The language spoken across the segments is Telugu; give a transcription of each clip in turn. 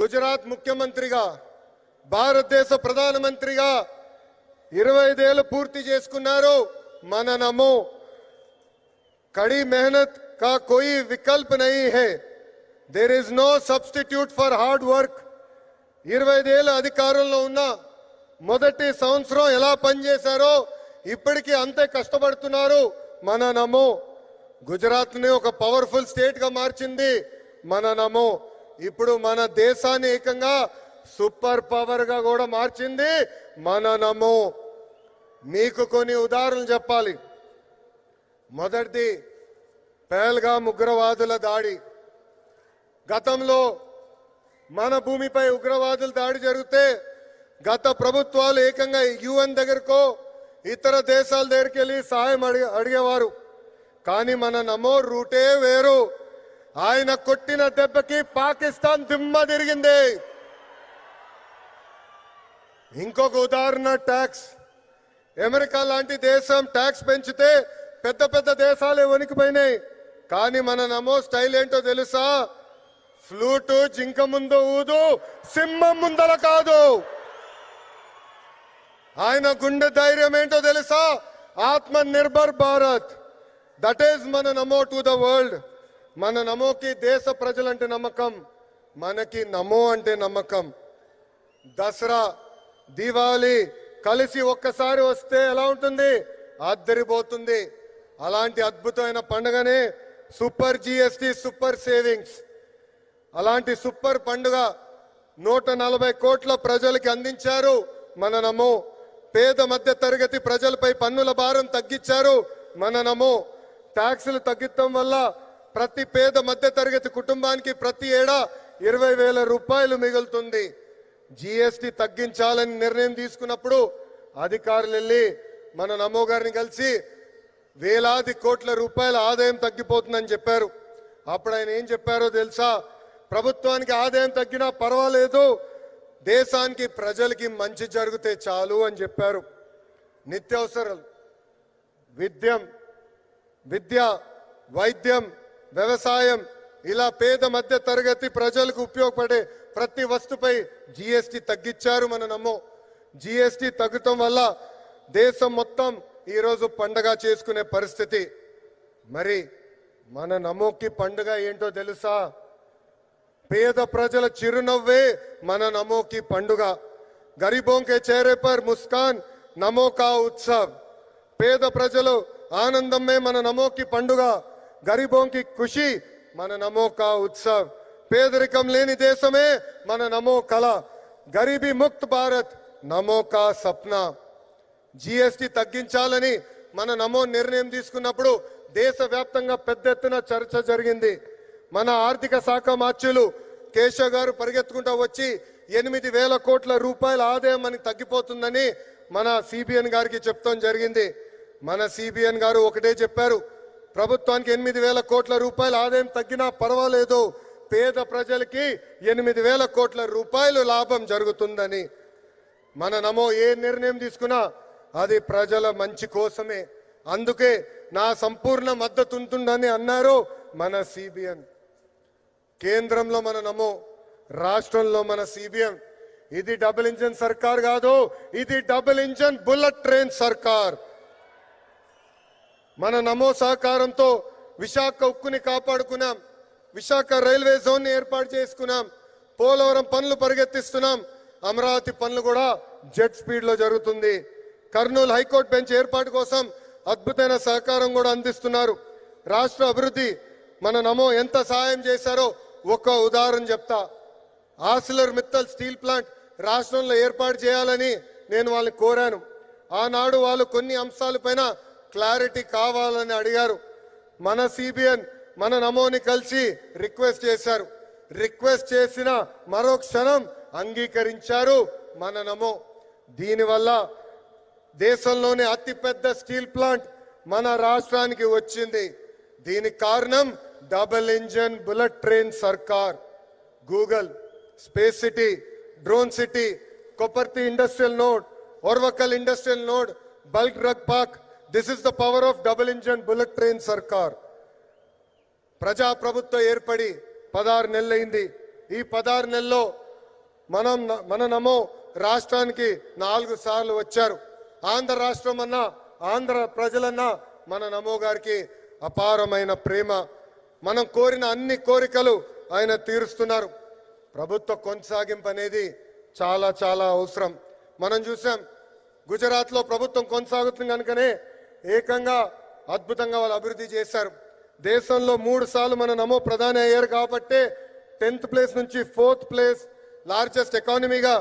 గుజరాత్ ముఖ్యమంత్రిగా భారతదేశ ప్రధానమంత్రిగా ఇరవై ఐదేళ్ళు పూర్తి చేసుకున్నారు. మన నమో కడి మెహనత్ కా కోయి వికల్ప్ నహీ హే. There is no substitute for hard work ఇరవై ఐదేళ్ళు అధికారంలో ఉన్న మొదటి సంవత్సరం ఎలా పనిచేశారో ఇప్పటికీ అంతే కష్టపడుతున్నారు. మన నమో గుజరాత్ని ఒక పవర్ఫుల్ స్టేట్గా మార్చింది. మన నమో ఇప్పుడు మన దేశాన్ని ఏకంగా సూపర్ పవర్గా కూడా మార్చింది మన నమో మీకు కొన్ని ఉదాహరణలు చెప్పాలి. మొదటిది పేల్గా ఉగ్రవాదుల దాడి. గతంలో మన భూమిపై ఉగ్రవాదుల దాడి జరిగితే గత ప్రభుత్వాలు ఏకంగా యుఎన్ దగ్గరకో ఇతర దేశాల దగ్గరికి వెళ్ళి సహాయం అడిగే అడిగేవారు. కానీ మన నమో రూటే వేరు. ఆయన కొట్టిన దెబ్బకి పాకిస్తాన్ దిమ్మ తిరిగింది. ఇంకొక ఉదాహరణ ట్యాక్స్. అమెరికా లాంటి దేశం ట్యాక్స్ పెంచితే పెద్ద పెద్ద దేశాలే వణికిపోయినాయి. కానీ మన నమో స్టైల్ ఏంటో తెలుసా? ఫ్లూటు జింక ముందు ఊదు సింహం ముందల కాదు. ఆయన గుండె ధైర్యం ఏంటో తెలుసా? ఆత్మ నిర్భర్ భారత్. దట్ ఈస్ మన నమో టు ద వరల్డ్. మన నమోకి దేశ ప్రజలంటే నమ్మకం మనకి నమో అంటే నమ్మకం. దసరా దీపావళి కలిసి ఒక్కసారి వస్తే ఎలా ఉంటుంది? అద్దరిపోతుంది అలాంటి అద్భుతమైన పండుగనే సూపర్ జిఎస్టి సూపర్ సేవింగ్స్. అలాంటి సూపర్ పండుగ నూట నలభై కోట్ల ప్రజలకి అందించారు మన నమో. పేద మధ్య తరగతి ప్రజలపై పన్నుల భారం తగ్గించారు మన నమో. ట్యాక్సులు తగ్గించడం వల్ల ప్రతి పేద మధ్య తరగతి కుటుంబానికి ప్రతి ఏడా ఇరవై వేల రూపాయలు మిగులుతుంది. జిఎస్టి తగ్గించాలని నిర్ణయం తీసుకున్నప్పుడు అధికారులు వెళ్ళి మన నమో గారిని కలిసి వేలాది కోట్ల రూపాయల ఆదాయం తగ్గిపోతుందని చెప్పారు. అప్పుడు ఆయన ఏం చెప్పారో తెలుసా? ప్రభుత్వానికి ఆదాయం తగ్గినా పర్వాలేదు దేశానికి ప్రజలకి మంచి జరిగితే చాలు అని చెప్పారు. నిత్యావసరాలు విద్యం విద్య వైద్యం వ్యవసాయం ఇలా పేద మధ్య తరగతి ప్రజలకు ఉపయోగపడే ప్రతి వస్తుపై జిఎస్టి తగ్గించారు మన నమ్మో. జిఎస్టి తగ్గటం వల్ల దేశం మొత్తం ఈరోజు పండగ చేసుకునే పరిస్థితి. మరి మన నమోకి పండుగ ఏంటో తెలుసా? పేద ప్రజల చిరునవ్వే మన నమోకి పండుగ. గరీబోంకే చేరే పర్ ముస్కాన్ నమోకా ఉత్సవ్. పేద ప్రజలు ఆనందమే మన నమోకి పండుగ. గరీబోంకి ఖుషి మన నమో కా ఉత్సవ్. పేదరికం లేని దేశమే మన నమో కళ. గరీబీ ముక్త్ భారత్ నమో కా సప్నా. జిఎస్టి తగ్గించాలని మన నమో నిర్ణయం తీసుకున్నప్పుడు దేశవ్యాప్తంగా పెద్ద ఎత్తున చర్చ జరిగింది. మన ఆర్థిక శాఖ మార్చులు కేశవ్ గారు పరిగెత్తుకుంటూ వచ్చి ఎనిమిది వేల కోట్ల రూపాయల ఆదాయం మనకి తగ్గిపోతుందని మన సిబిఎన్ గారికి చెప్తాం జరిగింది. మన సిబిఎన్ గారు ఒకటే చెప్పారు. ప్రభుత్వానికి ఎనిమిది వేల కోట్ల రూపాయల ఆదాయం తగ్గినా పర్వాలేదు. పేద ప్రజలకి ఎనిమిది వేల కోట్ల రూపాయలు లాభం జరుగుతుందని మన నమో ఏ నిర్ణయం తీసుకున్నా అది ప్రజల మంచి కోసమే. అందుకే నా సంపూర్ణ మద్దతు ఉంటుందని అన్నారు మన సిబిఎన్ కేంద్రంలో మన నమో రాష్ట్రంలో మన సిబిఎం. ఇది డబుల్ ఇంజన్ సర్కార్ కాదు ఇది డబుల్ ఇంజన్ బుల్లెట్ ట్రైన్ సర్కార్. మన నమో సహకారంతో విశాఖ ఉక్కుని కాపాడుకున్నాం. విశాఖ రైల్వే జోన్ ఏర్పాటు చేసుకున్నాం. పోలవరం పనులు పరిగెత్తిస్తున్నాం. అమరావతి పనులు కూడా జెట్ స్పీడ్లో జరుగుతుంది. కర్నూలు హైకోర్టు బెంచ్ ఏర్పాటు కోసం అద్భుతమైన సహకారం కూడా అందిస్తున్నారు. రాష్ట్ర అభివృద్ధి మన నమో ఎంత సహాయం చేశారో ఒక్క ఉదాహరణ చెప్తా. ఆసిలర్ మిత్తల్ స్టీల్ ప్లాంట్ రాష్ట్రంలో ఏర్పాటు చేయాలని నేను వాళ్ళని కోరాను. ఆనాడు వాళ్ళు కొన్ని అంశాలపైన క్లారిటీ కావాలని అడిగారు. మన సిబిఎన్ మన నమోని కలిసి రిక్వెస్ట్ చేశారు. రిక్వెస్ట్ చేసిన మరో క్షణం అంగీకరించారు మన నమో. దీనివల్ల దేశంలోనే అతిపెద్ద స్టీల్ ప్లాంట్ మన రాష్ట్రానికి వచ్చింది. దీనికి కారణం డబుల్ ఇంజన్ బుల్లెట్ ట్రైన్ సర్కార్. Google space city drone city Kopparthi industrial node Orvakal industrial node bulk drug park this is the power of double engine bullet train సర్కార్ ప్రజాప్రభుత్వం ఏర్పడి పదహారు నెలలైంది. ఈ పదహారు నెలల్లో మనం మన నమో రాష్ట్రానికి నాలుగు సార్లు వచ్చారు. ఆంధ్ర రాష్ట్రం అన్నా ఆంధ్ర ప్రజలన్నా మన నమో గారికి అపారమైన ప్రేమ. మనం కోరిన అన్ని కోరికలు ఆయన తీరుస్తున్నారు. ప్రభుత్వ కొనసాగింపు అనేది చాలా చాలా అవసరం. మనం చూసాం గుజరాత్లో ప్రభుత్వం కొనసాగుతుంది కనుకనే ఏకంగా అద్భుతంగా వాళ్ళు అభివృద్ధి చేశారు. దేశంలో మూడు సార్లు మన నమో ప్రధాని అయ్యారు కాబట్టి టెన్త్ ప్లేస్ నుంచి ఫోర్త్ ప్లేస్ లార్జెస్ట్ ఎకానమీగా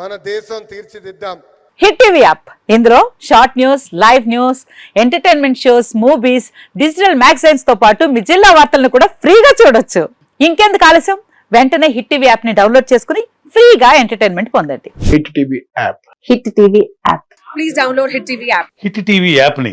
మన దేశం తీర్చిదిద్దాం. Hit TV app. ఇందులో short news live news entertainment shows movies digital మ్యాగజైన్స్తో పాటు మీ జిల్లా వార్తలను కూడా ఫ్రీగా చూడొచ్చు. ఇంకెందుకు ఆలస్యం? వెంటనే హిట్ టీవీ యాప్ని డౌన్లోడ్ చేసుకుని ఫ్రీగా ఎంటర్టైన్మెంట్ పొందండి. Hit TV app. Hit TV app please download Hit TV app. Hit TV యాప్ని